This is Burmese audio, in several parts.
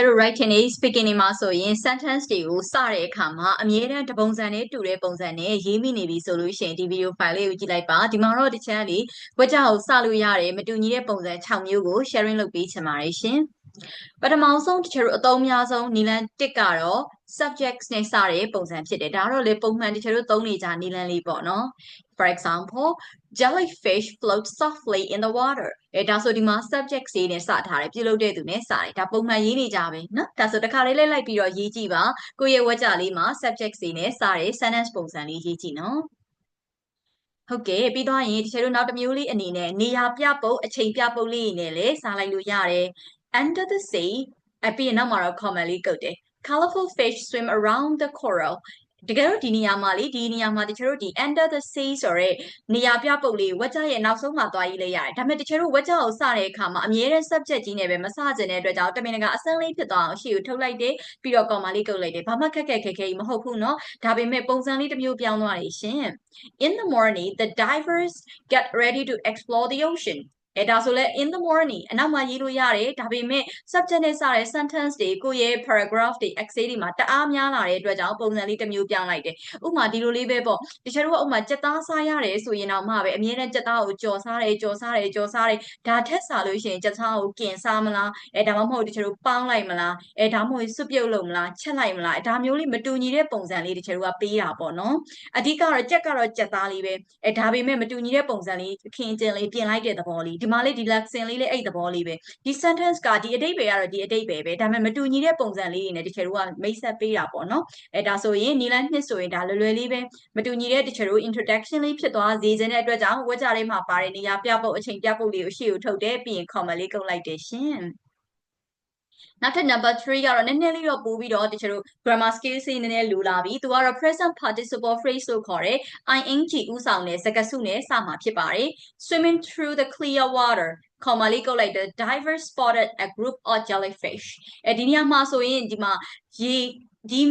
ကျတို့ writing တွေ speaking တွေမှာဆိုရင် sentence တွေကိုစတဲ့အခါမှာအမြဲတမ်းတပုံစံနဲ့တူတဲ့ပုံစံနဲ့ရေးမိနေပြီဆိုလို့ရှိရင်ဒီ video file လေးကိုကြည့်လိုက်ပါဒီမှာတော့ဒီ channel လေးဝက်ကြောက်စလို့ရတယ်မတူညီတဲ့ပုံစံ6မျိုးကို sharing လုပ်ပေးချင်ပါတယ်ရှင် ပထမဆုံးတချို့အသုံးများဆုံးနီလန်တစ်ကတော့ subjects နဲ့စတဲ့ပုံစံဖြစ်တယ်ဒါတော့လေပုံမှန်တချို့သုံးနေကြနီလန်လေးပေါ့နော် for example jellyfish float softly in the water အဲဒါဆိုဒီမှာ subject စီနဲ့စထားတယ်ပြုလုပ်တဲ့သူနဲ့စတယ်ဒါပုံမှန်ရေးနေကြပဲနော်ဒါဆိုတစ်ခါလေးလိုက်လိုက်ပြီးတော့ရေးကြည့်ပါကိုယ့်ရဲ့ဝါကျလေးမှာ subject စီနဲ့စတဲ့ sentence ပုံစံလေးရေးကြည့်နော်ဟုတ်ကဲ့ပြီးတော့ရင်တချို့နောက်တစ်မျိုးလေးအနေနဲ့နေရာပြပုတ်အချိန်ပြပုတ်လေးနေလည်းစားလိုက်လို့ရတယ် under the sea အပြီးနောက်မှာတော့ comment လေးကုတ်တယ် colorful fish swim around the coral တကယ်တော့ဒီနေရာမှာလေဒီနေရာမှာတချို့တို့ဒီ under the sea ဆိုရဲနေရာပြပုတ်လေးဝက်ကြရဲ့နောက်ဆုံးမှာသွားရေးလိုက်ရတယ်ဒါပေမဲ့တချို့တို့ဝက်ကြကိုစတဲ့အခါမှာအမြဲတမ်း subject ကြီးနဲ့ပဲမစကြတဲ့အတွက်ကြောင့်တမင်တကာအစမ်းလေးဖြစ်သွားအောင်ရှေ့ကိုထုတ်လိုက်တယ်ပြီးတော့ comma လေးကုတ်လိုက်တယ်ဘာမှခက်ခက်ခဲခဲကြီးမဟုတ်ဘူးเนาะဒါပေမဲ့ပုံစံလေးတစ်မျိုးပြောင်းသွားတယ်ရှင် In the morning the divers get ready to explore the ocean အဲဒါဆိုလဲ in the morning အနောက်မှာရေးလို့ရတယ်ဒါပေမဲ့ subject နဲ့စတဲ့ sentence တွေကိုရဲ့ paragraph တွေ essay တွေမှာတအားများလာတဲ့အတွက်ကြောင့်ပုံစံလေးတစ်မျိုးပြောင်းလိုက်တယ်ဥပမာဒီလိုလေးပဲပေါ့တချို့တို့ကဥပမာကြက်သားစားရတယ်ဆိုရင်တော့မှပဲအမြဲတမ်းကြက်သားကိုကြော်စားတယ်ကြော်စားတယ်ကြော်စားတယ်ဒါထက်စားလို့ရှိရင်ကြက်သားကိုกินစားမလားအဲဒါမှမဟုတ်တချို့တို့ပေါင်းလိုက်မလားအဲဒါမှမဟုတ်စွပ်ပြုတ်လို့မလားချက်လိုက်မလားဒါမျိုးလေးမတူညီတဲ့ပုံစံလေးတချို့တို့ကပေးတာပေါ့နော်အဓိကတော့ကြက်ကတော့ကြက်သားလေးပဲအဲဒါပေမဲ့မတူညီတဲ့ပုံစံလေးခင်ကျင်လေးပြင်လိုက်တဲ့သဘောလေးဒီမှာလေးဒီ lesson လေးလေးအဲ့သဘောလေးပဲဒီ sentence ကဒီအတိတ်ပဲကတော့ဒီအတိတ်ပဲပဲဒါပေမဲ့မတူညီတဲ့ပုံစံလေးတွေနဲ့တချို့တို့ကမိတ်ဆက်ပေးတာပေါ့နော်အဲဒါဆိုရင်နီလန်းနှစ်ဆိုရင်ဒါလွယ်လွယ်လေးပဲမတူညီတဲ့တချို့တို့ introduction လေးဖြစ်သွားစေခြင်းတဲ့အတွက်ကြောင့်ဝက်ကြလေးမှာပါတဲ့နေရာပြပုတ်အချိန်ပြပုတ်လေးကိုရှေ့ကိုထုတ်တယ်ပြီးရင် comma လေးကုတ်လိုက်တယ်ရှင် နောက်ထပ် number 3ကတော့နည်းနည်းလေးတော့ပို့ပြီးတော့တချို့ grammar skills တွေနည်းနည်းလိုလာပြီသူကတော့ present participle phrase လို့ခေါ်တဲ့ ing ဥဆောင်တဲ့စကားစုနဲ့စမှာဖြစ်ပါတယ် swimming through the clear water ခေါ်မလေးကုတ်လိုက်တဲ့ divers spotted a group of jellyfish အဲဒီနေရာမှာဆိုရင်ဒီမှာရေဒီ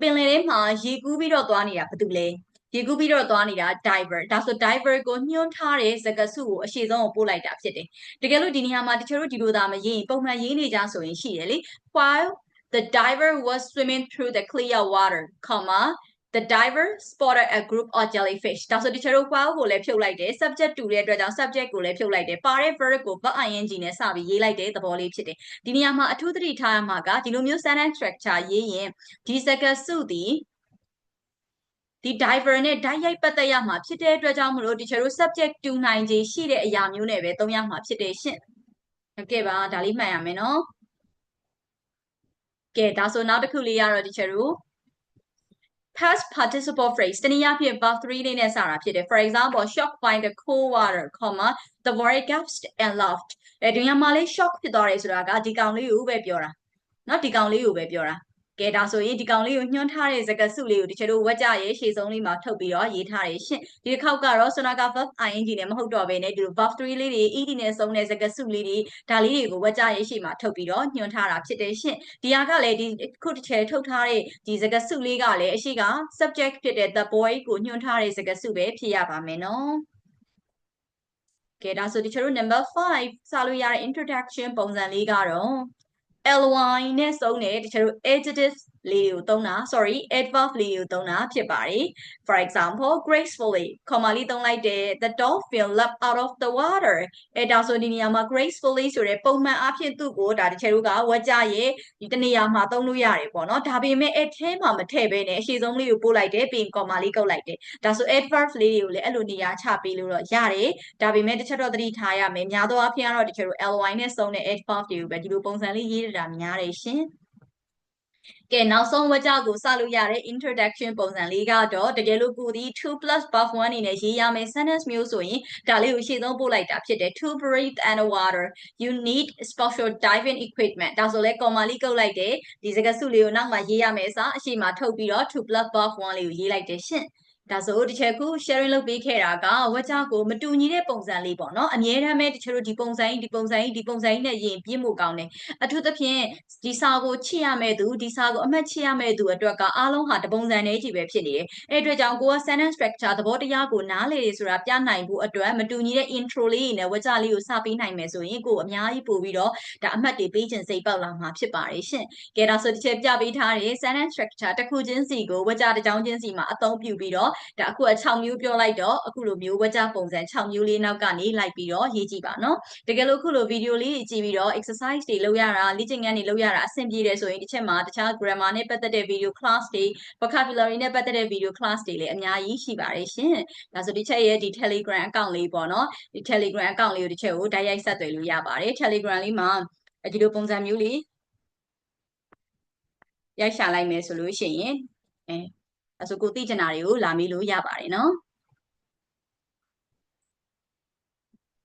ပင်လယ်ထဲမှာရေကူးပြီးတော့သွားနေတာဘာတူလဲ ရေကူးပြီးတော့သွားနေတာ diver ဒါဆို diver ကိုညွှန်းထားတဲ့စကားစုကိုအရှိဆုံးကိုပို့လိုက်တာဖြစ်တယ်တကယ်လို့ဒီနေရာမှာတချို့တို့ဒီလိုသာမရေးပုံမှန်ရေးနေကြဆိုရင်ရှိတယ်လေ while the diver was swimming through the clear water comma the diver spotted a group of jellyfish ဒါဆိုဒီချေတို့ while ကိုလည်းဖြုတ်လိုက်တယ် subject တူတဲ့အတွက်ကြောင့် subject ကိုလည်းဖြုတ်လိုက်တယ်ပါတဲ့ verb ကို verb ing နဲ့စပြီးရေးလိုက်တဲ့သဘောလေးဖြစ်တယ်ဒီနေရာမှာအထူးသတိထားရမှာကဒီလိုမျိုး sentence structure ရေးရင်ဒီစကားစုသည် ဒီ diver နဲ့ဓာတ်ရိုက်ပတ်သက်ရမှာဖြစ်တဲ့အတွက်ကြောင့်မလို့ဒီချေတို့ subject တူနိုင်ခြေရှိတဲ့အရာမျိုးနဲ့ပဲသုံးရမှာဖြစ်တယ်ရှင့်ဟုတ်ကဲ့ပါဒါလေးမှတ်ရမယ်နော်ကဲဒါဆိုနောက်တစ်ခုလေးရတော့ဒီချေတို့ past participle phrase တနည်းအားဖြင့် verb 3လေးနဲ့စတာဖြစ်တယ် for example shocked by the cold water comma the boy gasped and laughed အဲဒီမှာလေး shock ဖြစ်သွားတယ်ဆိုတာကဒီကောင်လေးကိုပဲပြောတာเนาะဒီကောင်လေးကိုပဲပြောတာ ကဲဒါဆိုရင်ဒီကောင်လေးကိုညွှန်းထားတဲ့စကားစုလေးကိုဒီချက်တို့ဝက်ကြရဲ့ရှေ့ဆုံးလေးမှာထုတ်ပြီးတော့ရေးထားတယ်ရှင့်ဒီတစ်ခေါက်ကတော့ sonaka verb ing နဲ့မဟုတ်တော့ဘဲနဲ့ဒီလို verb 3လေးတွေ ed နဲ့စုံတဲ့စကားစုလေးတွေဒါလေးတွေကိုဝက်ကြရဲ့ရှေ့မှာထုတ်ပြီးတော့ညွှန်းထားတာဖြစ်တယ်ရှင့်ဒီဟာကလည်းဒီခုတစ်ချက်ထုတ်ထားတဲ့ဒီစကားစုလေးကလည်းအရှိက subject ဖြစ်တဲ့ the boy ကိုညွှန်းထားတဲ့စကားစုပဲဖြစ်ရပါမယ်နော်ကဲဒါဆိုဒီချက်တို့ number 5စလို့ရတဲ့ introduction ပုံစံလေးကတော့ ly နဲ့စုံတဲ့တချို့ adjective လေးကိုသုံးတာ sorry adverb လေးကိုသုံးတာဖြစ်ပါတယ် for example gracefully comma လေးသုံးလိုက်တယ် the dolphin leapt out of the water အဲဒါဆိုဒီနေရာမှာ gracefully ဆိုတဲ့ပုံမှန်အားဖြင့်သူ့ကိုဒါတချို့ကဝကြရဲ့ဒီတနေရာမှာသုံးလို့ရတယ်ပေါ့နော်ဒါပေမဲ့အဲထဲမှာမထည့်ဘဲနဲ့အရှိဆုံးလေးကိုပို့လိုက်တယ်ပြီး comma လေးကုတ်လိုက်တယ်ဒါဆို adverb လေးတွေကိုလည်းအဲ့လိုနေရာချပေးလို့တော့ရတယ်ဒါပေမဲ့တစ်ချက်တော့သတိထားရမယ်များသောအားဖြင့်ကတော့တချို့ ly နဲ့စုံတဲ့ adverb တွေကိုပဲဒီလိုပုံစံလေးရေးတာများတယ်ရှင် ကဲနောက်ဆုံးဝကြကိုစလို့ရတဲ့ introduction ပုံစံလေးကတော့တကယ်လို့ကိုဒီ2 plus buff 1အနေနဲ့ရေးရမယ် sentence မျိုးဆိုရင်ဒါလေးကိုရှေ့ဆုံးပို့လိုက်တာဖြစ်တယ် to breathe underwater you need special diving equipment ဒါဆိုလဲ comma လေးကုတ်လိုက်တယ်ဒီစကားစုလေးကိုနောက်မှရေးရမယ်အစားအရှိမထုတ်ပြီးတော့2 plus buff 1လေးကိုရေးလိုက်တယ်ရှင့် ဒါဆိုတစ်ချက်ခု sharing လုပ်ပေးခဲ့တာကဝက်ကြကိုမတူညီတဲ့ပုံစံလေးပေါ့နော်အမြဲတမ်းပဲတချို့တို့ဒီပုံစံကြီးဒီပုံစံကြီးဒီပုံစံကြီးနဲ့ရင်ပြင်းမှုကောင်းတယ်အထူးသဖြင့်ဒီစာကိုချစ်ရမဲ့သူဒီစာကိုအမှတ်ချစ်ရမဲ့သူအတွက်ကအားလုံးဟာတပုံစံတည်းကြီးပဲဖြစ်နေတယ်အဲ့အတွက်ကြောင့်ကိုက sentence structure သဘောတရားကိုနားလေတယ်ဆိုတာပြနိုင်ဖို့အတွက်မတူညီတဲ့ intro လေးနဲ့ဝက်ကြလေးကိုစပေးနိုင်မယ်ဆိုရင်ကိုအများကြီးပို့ပြီးတော့ဒါအမှတ်တွေပေးခြင်းစိတ်ပေါက်လာမှာဖြစ်ပါတယ်ရှင်ကဲဒါဆိုတစ်ချက်ပြပေးထားတဲ့ sentence structure တစ်ခုချင်းစီကိုဝက်ကြတစ်ကြောင်းချင်းစီမှာအသုံးပြုပြီးတော့ဒါအခုက6မျိုးပြောလိုက်တော့အခုလိုမျိုးဝက်ကြပုံစံ6မျိုးလေးနောက်ကနေလိုက်ပြီးတော့ရေးကြည့်ပါနော်တကယ်လို့အခုလိုဗီဒီယိုလေးကြည့်ပြီးတော့ exercise တွေလုပ်ရတာလေ့ကျင့်ခန်းတွေလုပ်ရတာအဆင်ပြေတယ်ဆိုရင်တစ်ချက်မှာတခြား grammar နဲ့ပတ်သက်တဲ့ video class တွေ vocabulary နဲ့ပတ်သက်တဲ့ video class တွေလည်းအများကြီးရှိပါတယ်ရှင်ဒါဆိုဒီချက်ရဲ့ဒီ Telegram account လေးပေါ့နော်ဒီ Telegram account လေးကိုတစ်ချက်ကိုတိုက်ရိုက်ဆက်သွယ်လို့ရပါတယ် Telegram လေးမှာဒီလိုပုံစံမျိုးလေးရိုက်ရှာလိုက်မယ်ဆိုလို့ရှိရင်အဲ အဲဆိုကိုသိချင်တာတွေကိုလာမေးလို့ရပါတယ်နော်